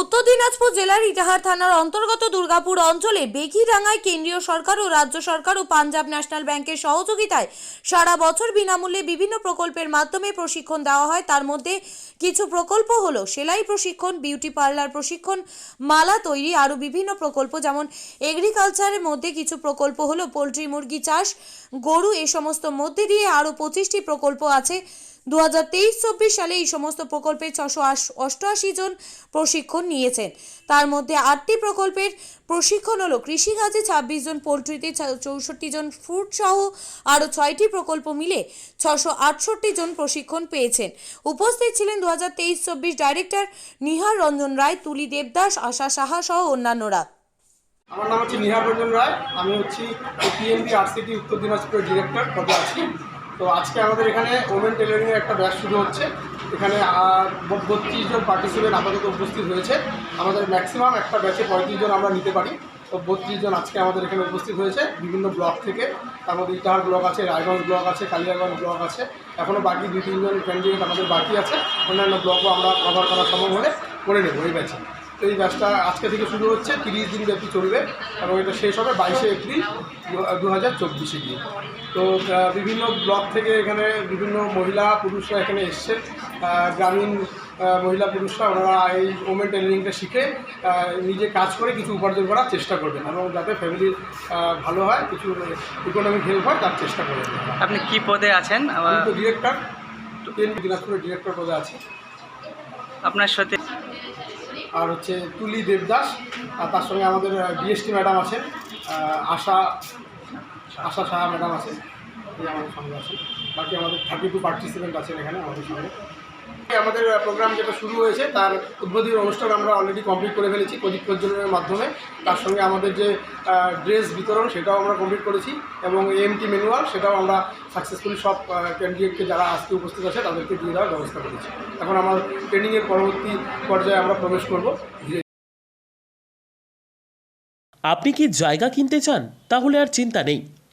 উত্তর দিনাজপুর জেলার ইটাহার থানার অন্তর্গত দুর্গাপুর অঞ্চলে বেঘিডাঙ্গায় কেন্দ্রীয় সরকার ও রাজ্য সরকার ও পাঞ্জাব ন্যাশনাল ব্যাংকের সহযোগিতায় সারা বছর বিনামূল্যে বিভিন্ন প্রকল্পের মাধ্যমে প্রশিক্ষণ দেওয়া হয়। তার মধ্যে কিছু প্রকল্প হলো সেলাই প্রশিক্ষণ, বিউটি পার্লার প্রশিক্ষণ, মালা তৈরি আরও বিভিন্ন প্রকল্প যেমন এগ্রিকালচারের মধ্যে কিছু প্রকল্প হলো পোলট্রি মুরগি চাষ, গরু এ সমস্ত মধ্যে দিয়ে আরও পঁচিশটি প্রকল্প আছে। দু হাজার তেইশ চব্বিশ সালে এই সমস্ত প্রকল্পে ছশো অষ্টআশি জন প্রশিক্ষণ নিয়েছেন। তার মধ্যে আটটি প্রকল্পের প্রশিক্ষণ হলো কৃষিকাজে ছাব্বিশ জন, পোলট্রিতে চৌষট্টি জন ফ্রুট সহ আরও ছয়টি প্রকল্প মিলে ছশো আটষট্টি জন প্রশিক্ষণ পেয়েছেন। উপস্থিত ছিলেন দু হাজার তেইশ চব্বিশ ডাইরেক্টর নিহার রঞ্জন রায়, তুলি দেবদাস, আশা সাহা সহ অন্যান্যরা। আমার নাম হচ্ছে নিহার রঞ্জন রায়, আমি হচ্ছি পিএনবি আরসিটি উত্তর দিনাজপুরের ডিরেক্টর পদে আছি। তো আজকে আমাদের এখানে ওমেন টেলারিংয়ের একটা ব্যাচ শুরু হচ্ছে। এখানে বত্রিশ জন পার্টিসিপেন্ট আপাতত উপস্থিত হয়েছে। আমাদের ম্যাক্সিমাম একটা ব্যাচে পঁয়ত্রিশ জন আমরা নিতে পারি। তো বত্রিশ জন আজকে আমাদের এখানে উপস্থিত হয়েছে বিভিন্ন ব্লক থেকে। তার মধ্যে ইটাহার ব্লক আছে, রায়গঞ্জ ব্লক আছে, কালিয়াগঞ্জ ব্লক আছে। এখনও বাকি দুই তিনজন ক্যান্ডিডেট আমাদের বাকি আছে। অন্যান্য ব্লকও আমরা কভার করা সম্ভব হলে করে নেব এই ব্যাচে। তো এই ব্যাচটা আজকে থেকে শুরু হচ্ছে তিরিশ দিন ব্যাপী চলবে এবং এটা শেষ হবে বাইশে এপ্রিল দু হাজার চব্বিশে গিয়ে। তো বিভিন্ন ব্লক থেকে এখানে বিভিন্ন মহিলা পুরুষরা এখানে এসছে। গ্রামীণ মহিলা পুরুষরা ওনারা এই ওমেন টেলারিংটা শিখে নিজে কাজ করে কিছু উপার্জন করার চেষ্টা করবেন এবং যাতে ফ্যামিলির ভালো হয় কিছু ইকোনমিক হেল্প হয় তার চেষ্টা করবেন আপনি কি পদে আছেন? ডিরেক্টর দিনাজপুরের ডিরেক্টর পদে আছে। আপনার সাথে আর হচ্ছে তুলি দেবদাস, আর তার সঙ্গে আমাদের ডিএসটি ম্যাডাম আছেন আশা আশা সাহা ম্যাডাম আছেন আমাদের সঙ্গে আছেন। বাকি আমাদের থার্টি টু পার্টিসিপেন্ট আছেন এখানে আমাদের সঙ্গে। আমাদের প্রোগ্রাম যেটা শুরু হয়েছে, তার উদ্বোধনী অনুষ্ঠান আমরা অলরেডি কমপ্লিট করে ফেলেছি প্রদীপ প্রজ্বলনের মাধ্যমে। তার সঙ্গে আমাদের যে ড্রেস বিতরণ, সেটাও আমরা কমপ্লিট করেছি এবং এএমটি ম্যানুয়াল সেটাও আমরা সাকসেসফুলি সব ক্যান্ডিডেটকে যারা আজকে উপস্থিত আছে, তাদেরকে দিয়ে দেওয়ার ব্যবস্থা করেছি। এখন আমার ট্রেনিংয়ের পরবর্তী পর্যায়ে আমরা প্রবেশ করব। আপনি কি জায়গা কিনতে চান? তাহলে আর চিন্তা নেই।